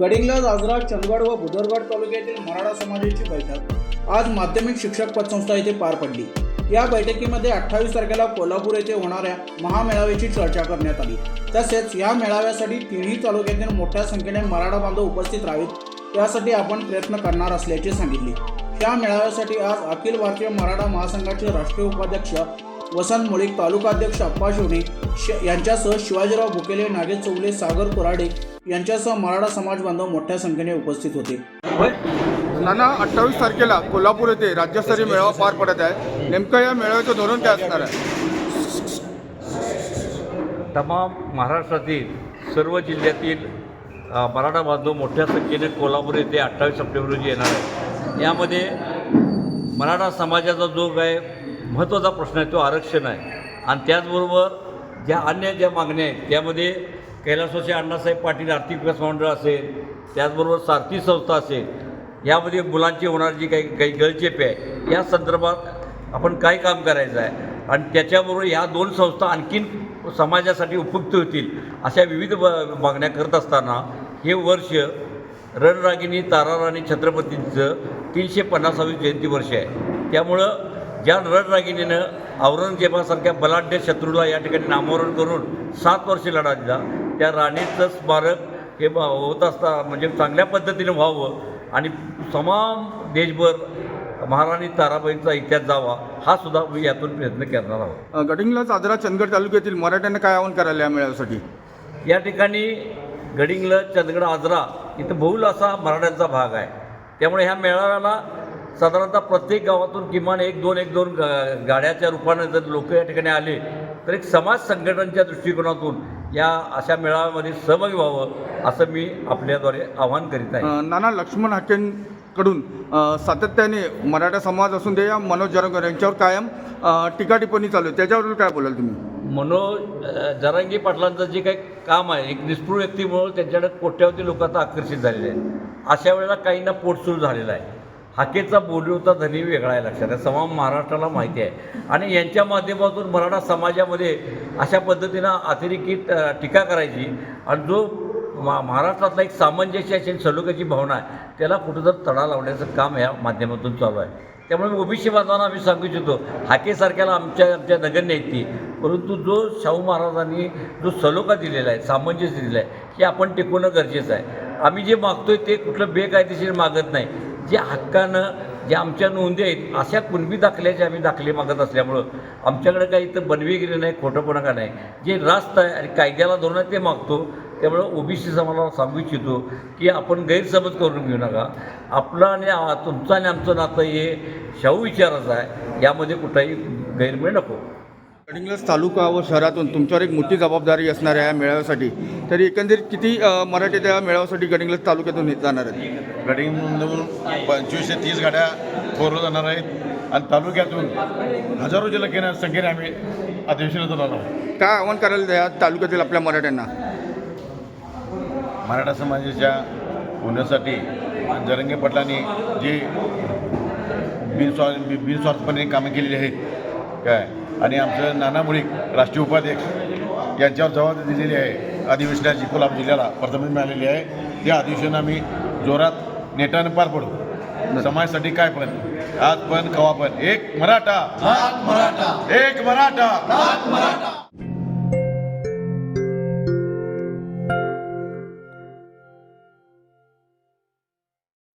गडिंगला आजरा चंदगड व भुदरगड तालुक्यातील मराठा समाजाची बैठक आज माध्यमिक शिक्षक पतसंस्था येथे पार पडली. या बैठकीमध्ये अठ्ठावीस तारखेला कोल्हापूर येथे होणाऱ्या महामेळाव्याची चर्चा करण्यात आली. तसेच या मेळाव्यासाठी तिन्ही तालुक्यातील मोठ्या संख्येने मराठा बांधव उपस्थित राहावेत यासाठी आपण प्रयत्न करणार असल्याचे सांगितले. या मेळाव्यासाठी आज अखिल भारतीय मराठा महासंघाचे राष्ट्रीय उपाध्यक्ष वसंत मुळीक तालुकाध्यक्ष अप्पा शिवणे यांच्यासह शिवाजीराव भुकेले नागेश चौगले सागर कोराडे यांच्यासह मराठा समाज बांधव मोठ्या संख्येने उपस्थित होते. नाना अठ्ठावीस तारखेला कोल्हापूर येथे राज्यस्तरीय मेळावा पार पडत आहे. नेमकं या मेळाव्याचं धोरण काय असणार आहे? तमाम महाराष्ट्रातील सर्व जिल्ह्यातील मराठा बांधव मोठ्या संख्येने कोल्हापूर येथे अठ्ठावीस सप्टेंबर रोजी येणार आहे यामध्ये मराठा समाजाचा जो काय महत्त्वाचा प्रश्न आहे तो आरक्षण आहे. आणि त्याचबरोबर ज्या अन्य ज्या मागण्या आहेत त्यामध्ये कैलासवासी अण्णासाहेब पाटील आर्थिक विकास मंडळ असेल त्याचबरोबर सारथी संस्था असेल यामध्ये मुलांची होणारी जी काही काही गळचेपे आहे या संदर्भात आपण काय काम करायचं आहे? आणि त्याच्याबरोबर ह्या दोन संस्था आणखीन समाजासाठी उपयुक्त होतील अशा विविध ब- मागण्या करत असताना हे वर्ष रणरागिणी ताराराणी छत्रपतींचं तीनशे पन्नासावी जयंती वर्ष आहे. त्यामुळं ज्या रणरागिणीनं औरंगजेबासारख्या बलाढ्य शत्रूला या ठिकाणी नामोहरण करून सात वर्षे लढा दिला. त्या राणीचं स्मारक हे होत असता म्हणजे चांगल्या पद्धतीनं व्हावं आणि तमाम देशभर महाराणी ताराबाईंचा इतिहास जावा हा सुद्धा मी यातून प्रयत्न करणार आहोत. अ, गडिंग्लज आजरा चंदगड तालुक्यातील मराठ्यांना काय आवाहन करायला या मेळाव्यासाठी या ठिकाणी गडिंगलज चंदगड आजरा इथं बहुल असा मराठ्यांचा भाग आहे. त्यामुळे ह्या मेळाव्याला साधारणतः प्रत्येक गावातून किमान एक दोन एक दोन गाड्याच्या रूपानं जर लोक या ठिकाणी आले तर एक समाज संघटनांच्या दृष्टिकोनातून या अशा मेळाव्यामध्ये सहभागी व्हावं असं मी आपल्याद्वारे आवाहन करीत आहे. नाना लक्ष्मण हाकेंकडून सातत्याने मराठा समाज असून दे या मनोज जरंगर यांच्यावर कायम टीका टिप्पणी चालू आहे. त्याच्यावर काय बोलाल तुम्ही? मनोज जरांगी पाटलांचं जे काही काम आहे एक निष्ठुर व्यक्तीमुळं त्यांच्याकडे कोट्यावधी लोक आता आकर्षित झालेले आहेत अशा वेळेला काहींना पोट सुरू झालेला आहे. हाकेचा बोलवता धनी वेगळा आहे लक्षात. आहे तमाम महाराष्ट्राला माहिती आहे. आणि यांच्या माध्यमातून मराठा समाजामध्ये अशा पद्धतीनं अतिरेकी टीका करायची. आणि जो मा महाराष्ट्रातला एक सामंजस्य अशी सलोख्याची भावना आहे त्याला कुठंतरी तडा लावण्याचं काम या माध्यमातून चालू आहे. त्यामुळे ओबीसी बांधवांना आम्ही सांगू इच्छितो हाकेसारख्याला आमच्या आमच्या नगण्य आहेत ती. परंतु जो शाहू महाराजांनी जो सलोखा दिलेला आहे सामंजस्य दिलेला आहे हे आपण टिकवणं गरजेचं आहे. आम्ही जे मागतोय ते कुठलं बेकायदेशीर मागत नाही. जे हक्कानं जे आमच्या नोंदी आहेत अशा कुणबी दाखल्याचे आम्ही दाखले मागत असल्यामुळं आमच्याकडे काही इथं बनवेगिरी नाही खोटंपणा का नाही? जे रास्त आहे आणि कायद्याला धोरण ते मागतो. त्यामुळं ओबीसी समाजाला सांगू इच्छितो की आपण गैरसमज करून घेऊ नका. आपलं आणि तुमचं आणि आमचं नातं हे शाहू विचाराचं आहे. यामध्ये कुठंही गैरमेळ नको. गडिंग्लज तालुका व शहरातून तुमच्यावर एक मोठी जबाबदारी असणार आहे या मेळाव्यासाठी. तरी एकंदरीत किती मराठी त्या मेळाव्यासाठी गडिंग्लज तालुक्यातून जाणार आहेत? गडिंगमधून पंचवीस ते तीस गाड्या फोरवर जाणार आहेत. आणि तालुक्यातून हजारो जलकेने संख्येने आम्ही अधिवेशनात जाणार आहोत. काय आव्हान करायला या तालुक्यातील आपल्या मराठ्यांना? मराठा समाजाच्या होण्यासाठी जरंगे पाटलांनी जी बिनस्वा बिनस्वार्थपणे कामं केलेली आहेत काय? आणि आमचं नाना मुळीक राष्ट्रीय उपाध्यक्ष यांच्यावर जबाबदारी दिलेली आहे. अधिवेशनाची कोल्हापूर जिल्ह्याला प्रथमच मिळालेली आहे. त्या अधिवेशन आम्ही जोरात नेटानं पार पडू. समाजासाठी काय पण आज पण कवा पण एक मराठा. एक मराठा.